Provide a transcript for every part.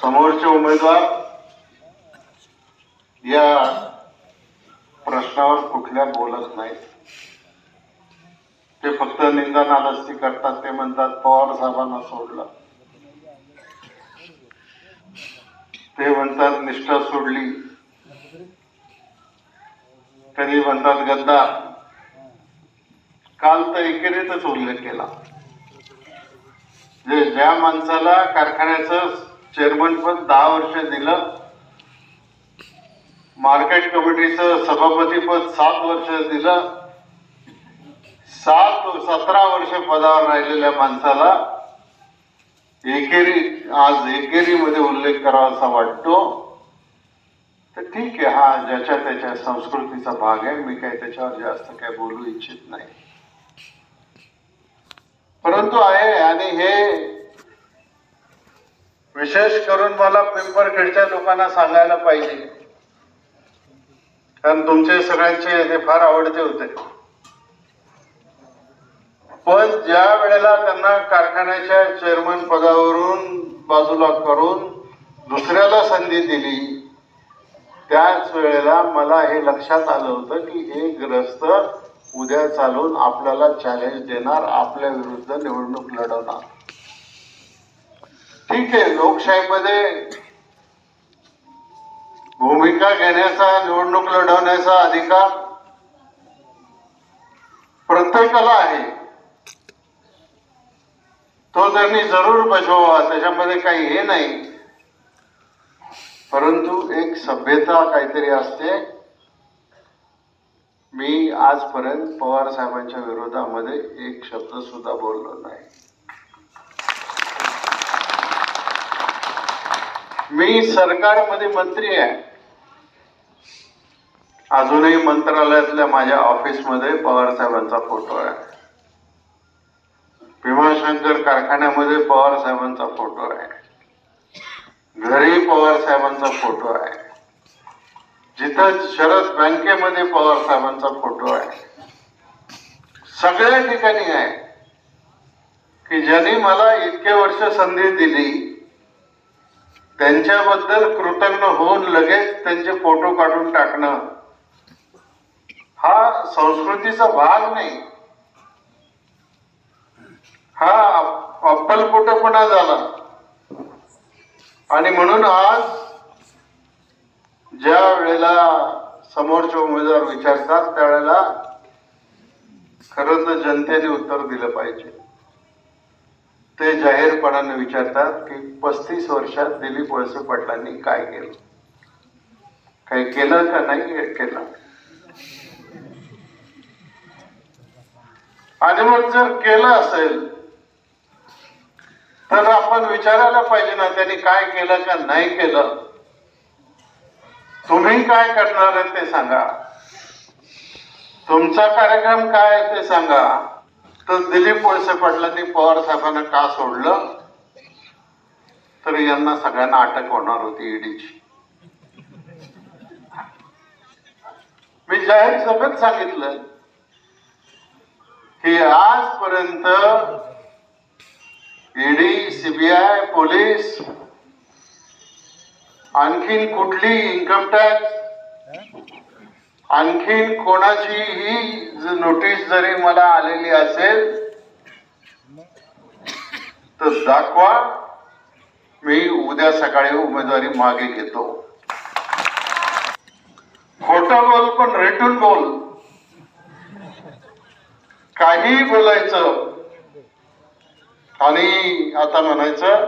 समोरचे उमेदवार या प्रश्नावर कुठल्या बोलत नाहीत. ते फक्त निंदा नालस्ती करतात ते म्हणतात पवार साहेबांना सोडलं. ते म्हणतात निष्ठा सोडली. कधी म्हणतात गद्दार काल तर एकेरीतच उल्लेख केला. जे ज्या माणसाला कारखान्याचं चेअरमन पद दहा वर्ष दिलं. मार्केट कमिटीचं सभापती पद सात वर्ष दिलं. सात सतरा वर्ष पदावर राहिलेल्या माणसाला एकेरी आज एकेरीमध्ये उल्लेख करावासा वाटतो. तर ठीक आहे हा ज्याच्या त्याच्या संस्कृतीचा भाग आहे. मी काही त्याच्यावर जास्त काही बोलू इच्छित नाही. परंतु आहे आणि हे विशेष करून मला पिंपरखेडच्या लोकांना सांगायला पाहिजे. कारण तुमचे सगळ्यांचे ते फार आवडते होते. पण ज्या वेळेला त्यांना कारखान्याच्या चेअरमन पदावरून बाजूला करून दुसऱ्याला संधी दिली त्याच वेळेला मला हे लक्षात आलं होतं की हे ग्रस्त उद्या चालून आपल्याला चॅलेंज देणार आपल्या विरुद्ध निवडणूक लढवणार. ठीक आहे लोकशाहीमध्ये भूमिका घेण्याचा निवडणूक लढवण्याचा अधिकार प्रत्येकाला आहे. तो त्यांनी जरूर बजवावा त्याच्यामध्ये काही हे नाही. परंतु एक सभ्यता काहीतरी असते. मी आजपर्यंत पवार साहेबांच्या विरोधामध्ये एक शब्द सुद्धा बोललो नाही. मी सरकारमध्ये मंत्री आहे. अजूनही मंत्रालयातल्या माझ्या ऑफिसमध्ये पवार साहेबांचा फोटो आहे. भीमाशंकर कारखान्यामध्ये पवार साहेबांचा फोटो आहे. घरी पवार साहेबांचा फोटो आहे. जिथं शरद बँकेमध्ये पवार साहेबांचा फोटो आहे. सगळ्या ठिकाणी आहे. की ज्यांनी मला इतके वर्ष संधी दिली त्यांच्याबद्दल कृतज्ञ होऊन लगेच त्यांचे फोटो काढून टाकणं. हा संस्कृतीचा भाग नाही. हा अप- झाला. आणि म्हणून आज ज्या वेळेला समोरचे उमेदवार विचारतात त्यावेळेला खरं तर जनतेने उत्तर दिलं पाहिजे. ते जाहीरपणाने विचारतात की पस्तीस वर्षात दिलीप वळसे पाटलांनी काय केलं? काही केलं का नाही केलं? आणि मग जर केलं असेल तर आपण विचारायला पाहिजे ना त्यांनी काय केलं का नाही केलं? तुम्ही काय करणार आहे ते सांगा. तुमचा कार्यक्रम काय आहे ते सांगा. तर दिलीप वळसे पाटलांनी पवार साहेबांना का सोडलं? तर यांना सगळ्यांना अटक होणार होती ईडीची. मी जाहीर सभेत सांगितलं की आजपर्यंत ईडी सीबीआय पोलीस आणखीन कुठली इन्कम टॅक्स आणखीन कोणाचीही नोटीस जरी मला आलेली असेल तर दाखवा मी उद्या सकाळी उमेदवारी मागे घेतो. खोटं बोल पण रेटून बोल. काही बोलायचं. आणि आता म्हणायचं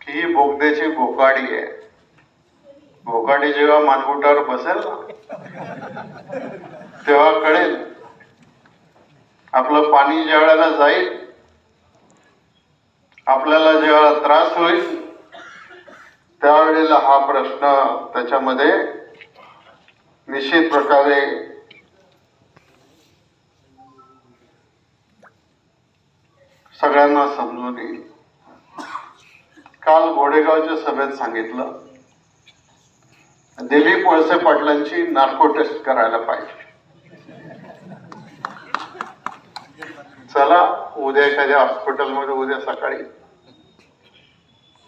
की ही बोगद्याची बोकाडी आहे. भोकाडी जेव्हा मानगुटावर बसेल तेव्हा कळेल. आपलं पाणी ज्या वेळेला जाईल आपल्याला जेव्हा त्रास होईल त्यावेळेला हा प्रश्न त्याच्यामध्ये निश्चित प्रकारे सगळ्यांना समजून येईल. काल घोडेगावच्या सभेत सांगितलं दिलीप वळसे पाटलांची नार्को टेस्ट करायला पाहिजे. चला उद्या एखाद्या हॉस्पिटलमध्ये उद्या सकाळी.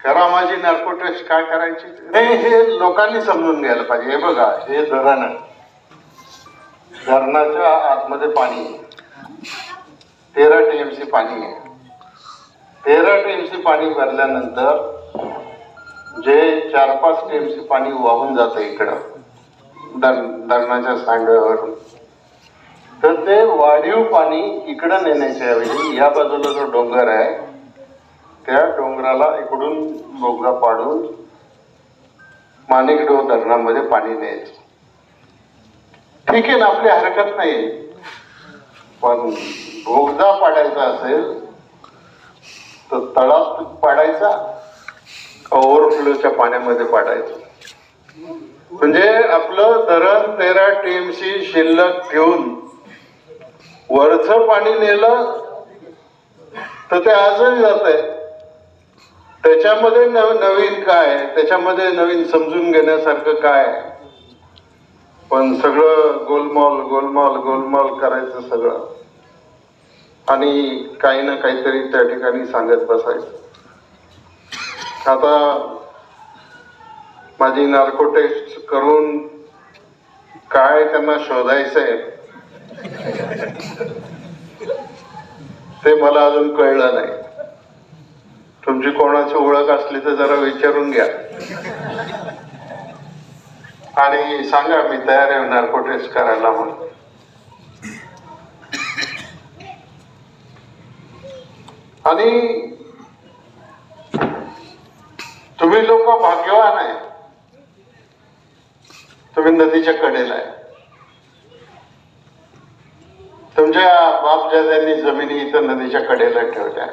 करा माझी नार्को टेस्ट काय करायची? नाही हे लोकांनी समजून घ्यायला पाहिजे. हे बघा हे धरण. आहे धरणाच्या आतमध्ये पाणी आहे. तेरा टीएमसी पाणी आहे. तेरा टीएमसी पाणी भरल्यानंतर जे चार पाच टीएमसी पाणी वाहून जातं इकडं धर धरणाच्या सांडव्यावरून. तर ते वाढीव पाणी इकडं नेण्याच्या ऐवजी या बाजूला जो डोंगर आहे त्या डोंगराला इकडून बोगदा पाडून माणिकडो धरणामध्ये पाणी न्यायचं. ठीक आहे ना आपली हरकत नाही. पण बोगदा पाडायचा असेल तर तळात पाडायचा ओव्हरफ्लोच्या पाण्यामध्ये पाडायचं. म्हणजे आपलं धरण तेरा टीएमसी शिल्लक ठेवून वरचं पाणी नेलं तर ते आजही जात आहे. त्याच्यामध्ये नव नवीन काय? त्याच्यामध्ये नवीन समजून घेण्यासारखं काय? पण सगळं गोलमॉल गोलमाल गोलमाल करायचं सगळं. आणि काही ना काहीतरी त्या ठिकाणी सांगत बसायचं. आता माझी नार्को टेस्ट करून काय त्यांना शोधायचंय ते मला अजून कळलं नाही. तुमची कोणाची ओळख असली तर जरा विचारून घ्या. आणि सांगा मी तयार आहे नार्को टेस्ट करायला म्हणून. आणि तुम्ही लोक भाग्यवान आहे तुम्ही नदीच्या कडेला आहे. तुमच्या बापजाद्यांनी जमिनी इथं नदीच्या कडेला ठेवल्या.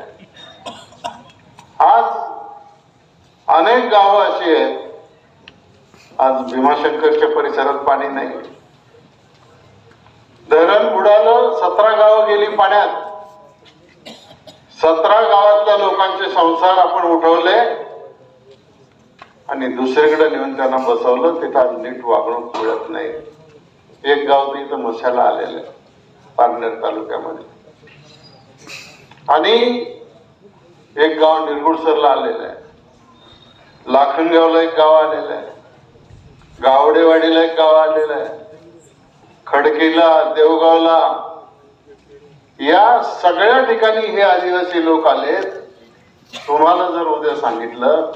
आज अनेक गावं अशी आहेत. आज भीमाशंकरच्या परिसरात पाणी नाही. धरण बुडालं सतरा गावं गेली पाण्यात. सतरा गावातल्या लोकांचे संसार आपण उठवले. आणि दुसरीकडे नेऊन त्यांना बसवलं तिथं नीट वागणूक मिळत नाही. एक गाव तर इथं आलेलं आहे पारनेर तालुक्यामध्ये. आणि एक गाव निरगुडसरला आलेलं आहे. लाखणगावला एक गाव आलेलं आहे. गावडेवाडीला एक गाव आलेलं आहे. खडकीला देवगावला. या सगळ्या ठिकाणी हे आदिवासी लोक आलेत. तुम्हाला जर उद्या सांगितलं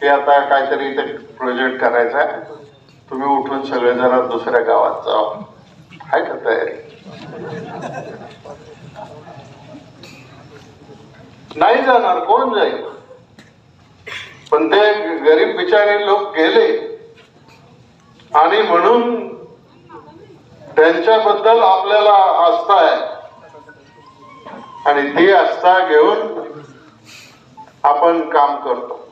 की आता काहीतरी इथे प्रोजेक्ट करायचा आहे. तुम्ही उठून सगळे जरा दुसऱ्या गावात जावा. आहे का तयारी? नाही जाणार कोण जाईल? पण ते गरीब बिचारे लोक गेले. आणि म्हणून त्यांच्याबद्दल आपल्याला आस्था आहे. आणि ती आस्था घेऊन आपण काम करतो.